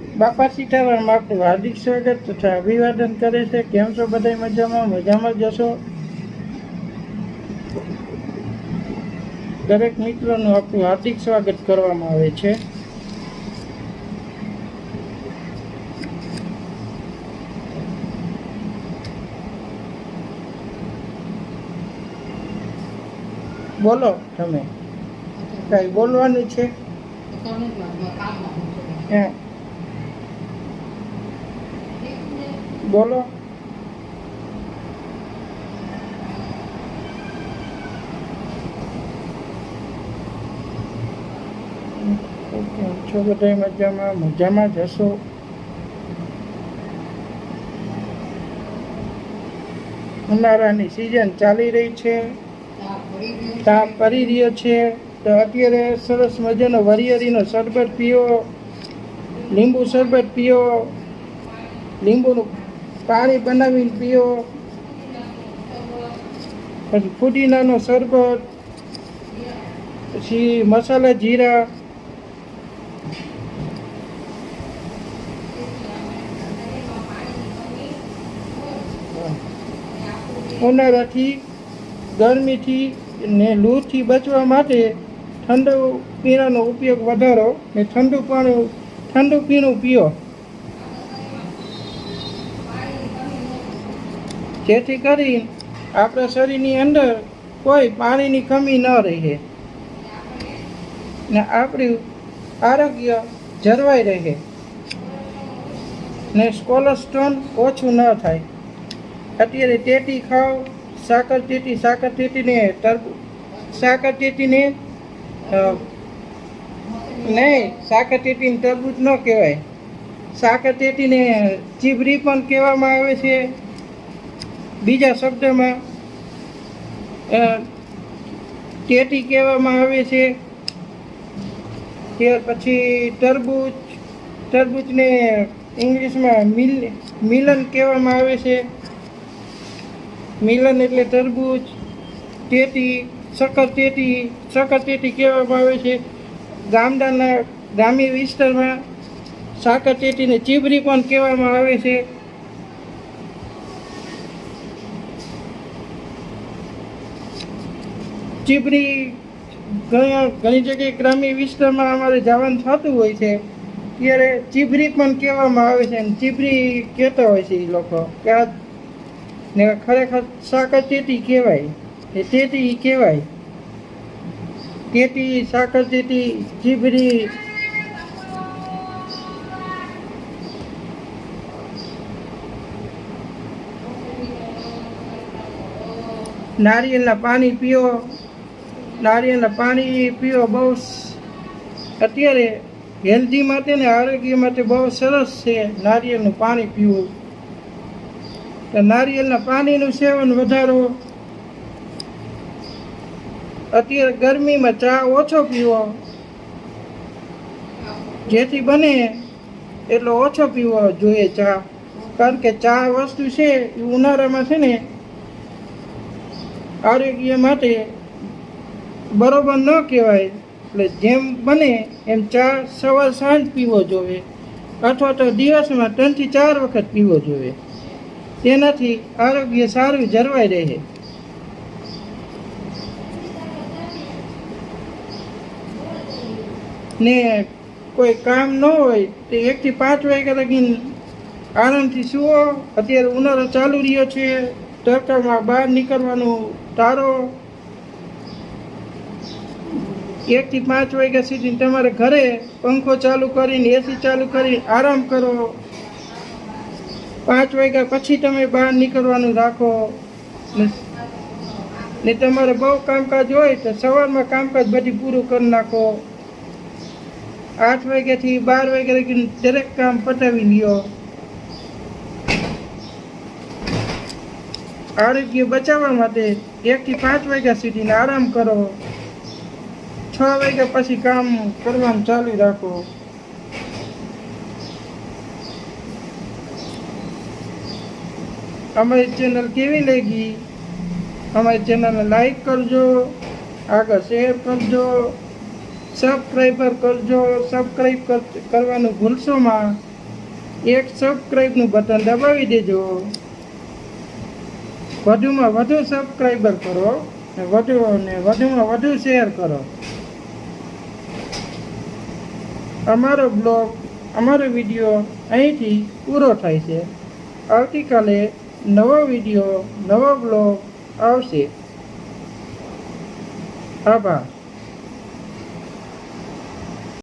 બાપા સીતારામ આપનું હાર્દિક સ્વાગત તથા અભિવાદન કરે છે. કેમ છો બધા મજામાં? મજામાં જશો દરેક મિત્રોનું આપણું હાર્દિક સ્વાગત કરવામાં આવે છે. બોલો તમે. કઈ બોલવાનું છે? હે. બોલો. છો બધા મજામાં મજામાં જશો ઉનાળાની સિઝન ચાલી રહી છે. તાપ પડી રહ્યો છે. તો અત્યારે સરસ મજાનો વરિયળીનો શરબત પીઓ. લીંબુ શરબત પીઓ. લીંબુનું પાણી બનાવીને પીઓ. પછી ફુદીનાનો શરબત, પછી મસાલા જીરા. ઉનાળાથી ગરમીથી ને લૂથી બચવા માટે ઠંડુ પીણાનો ઉપયોગ વધારો ને ઠંડુ પાણી, ઠંડુ પીણું પીઓ. જેથી કરી આપણા શરીરની અંદર કોઈ પાણીની કમી ન રહે. ને આપણું આરોગ્ય જળવાઈ રહે. ને કોલેસ્ટ્રોલ ઓછું ન થાય. અત્યારે ટેટી ખાઓ, સાકર ટેટી, સાકર ટેટીને તરબૂ, સાકર ટેટીને નહીં, સાકર ટેટીને તરબૂચ ન કહેવાય. સાકર ટેટીને ચીબરી પણ કહેવામાં આવે છે. બીજા શબ્દમાં ટેટી કહેવામાં આવે છે, ત્યાર પછી તરબૂચ, તરબૂચને ઇંગ્લિશમાં મિલ, મિલન કહેવામાં આવે છે. મિલન એટલે તરબૂચ ટેટી સકર ટેટી સકર ટેટી કહેવામાં આવે છે. ગામડાના, ગ્રામ્ય વિસ્તારમાં સાકર ટેટીને ચીબરી પણ કહેવામાં આવે છે. ચીબરી ઘણી જગ્યાએ ગ્રામ્ય વિસ્તારમાં અમારે જવાનું થતું હોય છે. ત્યારે ચીભરી પણ કહેવામાં આવે છે અને ચીબરી કહેતા હોય છે એ લોકો કે આ ને ખરેખર સાકર ચેતી કહેવાય. એ ચેતી કહેવાય. તેતી સાકર ટેટી ચીબરી નારિયેળના પાણી પીઓ. નારિયેળના પાણી પીવો બહુ અત્યારે હેલ્ધી માટે ને આરોગ્ય માટે બહુ સરસ છે નારિયેળનું પાણી પીવું. તો નારિયેળના પાણીનું સેવન વધારો. અત્યારે ગરમીમાં ચા ઓછો પીવો. જેથી બને એટલો ઓછો પીવો જોઈએ ચા. કારણ કે ચા વસ્તુ છે, એ ઉનાળામાં છે ને, આરોગ્ય માટે બરોબર ન કહેવાય. એટલે જેમ બને એમ ચા સવાર સાંજ પીવો જોઈએ. અથવા તો દિવસમાં ત્રણથી ચાર વખત પીવો જોઈએ. તેનાથી આરોગ્ય સારું જળવાઈ રહે. ને કોઈ કામ ન હોય તો એકથી પાંચ વાગ્યા લગી આરામથી સુવો. અત્યારે ઉનાળો ચાલુ રહ્યો છે. તડકામાં બહાર નીકળવાનું ટાળો એકથી પાંચ વાગ્યા સુધી તમારે ઘરે પંખો ચાલુ કરીને એસી ચાલુ કરીને આરામ કરો. પાંચ વાગ્યા પછી તમે બહાર નીકળવાનું રાખો. ને- તમારે બહુ કામકાજ હોય તો સવારમાં કામકાજ બધી પૂરું કરી નાખો. આઠ વાગ્યાથી બાર વાગ્યા લગી દરેક કામ પતાવી લ્યો. આરોગ્ય બચાવવા માટે એકથી પાંચ વાગ્યા સુધીને આરામ કરો. છ વાગ્યા પછી કામ કરવાનું ચાલુ રાખો. અમારી ચેનલ કેવી લાગી? અમારી ચેનલને લાઈક કરજો, આગળ શેર કરજો સબસ્ક્રાઈબર કરજો સબસ્ક્રાઈબ કરવાનું ભૂલશો માં. એક સબસ્ક્રાઈબનું બટન દબાવી દેજો. વધુમાં વધુ સબસ્ક્રાઈબર કરો વધુ અને વધુમાં વધુ શેર કરો. અમારો બ્લોગ, અમારો વીડિયો અહીંથી પૂરો થાય છે. આવતીકાલે નવો વીડિયો, નવો બ્લોગ આવશે. આભાર.